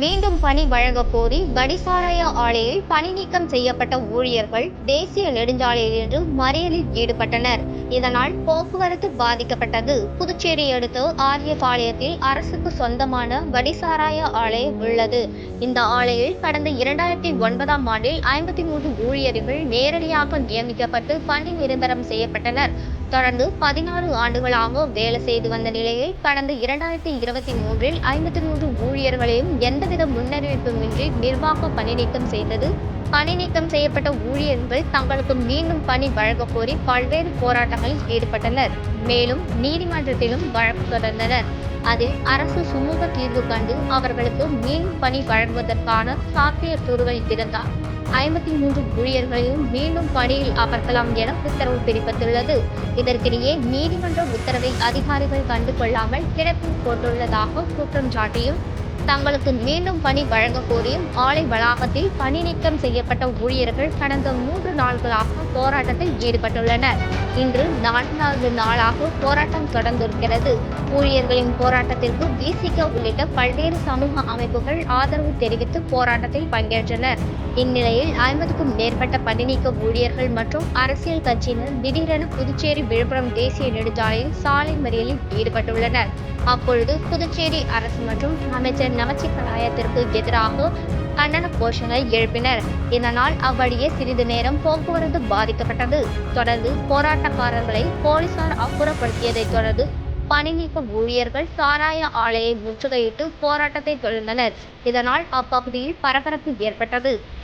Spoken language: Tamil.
மீண்டும் பணி வழங்கக் கோரி வடிசாராய ஆலையில் பணி நீக்கம் செய்யப்பட்ட ஊழியர்கள் தேசிய நெடுஞ்சாலையிலிருந்து மறியலில் ஈடுபட்டனர். இதனால் போக்குவரத்து பாதிக்கப்பட்டது. புதுச்சேரி அடுத்த ஆரியபாளையத்தில் அரசுக்கு சொந்தமான வடிசாராய ஆலை உள்ளது. இந்த ஆலையில் கடந்த இரண்டாயிரத்தி ஒன்பதாம் ஆண்டில் ஐம்பத்தி மூன்று ஊழியர்கள் நேரடியாக நியமிக்கப்பட்டு பணி நிரந்தரம் செய்யப்பட்டனர். தொடர்ந்து பதினாறு ஆண்டுகளாக வேலை செய்து வந்த நிலையில் கடந்த இரண்டாயிரத்தி இருபத்தி மூன்றில் ஐம்பத்தி மூன்று ஊழியர்களையும் எந்தவித முன்னறிவிப்புமின்றி நிர்வாக பணி நீக்கம் செய்தது. பணி நீக்கம் செய்யப்பட்ட ஊழியர்கள் தங்களுக்கு மீண்டும் பணி வழங்கக் கோரி பல்வேறு போராட்டங்களில் ஈடுபட்டனர். மேலும் நீதிமன்றத்திலும் வழக்கு தொடர்ந்தனர். அதில் அரசு சுமூக தீர்வு கண்டு அவர்களுக்கு மீண்டும் பணி வழங்குவதற்கான சாத்தியக்கூறுகள் இருந்தார். ஐம்பத்தி மூன்று ஊழியர்களையும் மீண்டும் பணியில் அமர்த்தலாம் என உத்தரவு பிறப்பித்துள்ளது. இதற்கிடையே நீதிமன்ற உத்தரவை அதிகாரிகள் கண்டு கொள்ளாமல் கிடப்பில் போட்டுள்ளதாக குற்றம் சாட்டியும் தங்களுக்கு மீண்டும் பணி வழங்க கோரியும் ஆலை வளாகத்தில் பணி நீக்கம் செய்யப்பட்ட ஊழியர்கள் கடந்த மூன்று நாட்களாக போராட்டத்தில் ஈடுபட்டுள்ளனர். இன்று நான்காவது நாளாக போராட்டம் தொடர்ந்திருக்கிறது. ஊழியர்களின் போராட்டத்திற்கு விசிக உள்ளிட்ட பல்வேறு சமூக அமைப்புகள் ஆதரவு தெரிவித்து போராட்டத்தில் பங்கேற்றனர். இந்நிலையில் ஐம்பதுக்கும் மேற்பட்ட பணிநீக்க ஊழியர்கள் மற்றும் அரசியல் கட்சியினர் திடீரென புதுச்சேரி விழுப்புரம் தேசிய நெடுஞ்சாலையில் சாலை மறியலில் ஈடுபட்டுள்ளனர். அப்பொழுது புதுச்சேரி அரசு மற்றும் அமைச்சர் நமச்சிவாயத்திற்கு எதிராக கண்டன கோஷங்களை எழுப்பினர். இதனால் அவ்வழியே சிறிது நேரம் போக்குவரத்து பாதிக்கப்பட்டது. தொடர்ந்து போராட்டக்காரர்களை போலீசார் அப்புறப்படுத்தியதைத் தொடர்ந்து பணி நீக்க ஊழியர்கள் சாராய ஆலையை முற்றுகையிட்டு போராட்டத்தை தொடர்ந்தனர் இதனால் அப்பகுதியில் பரபரப்பு ஏற்பட்டது.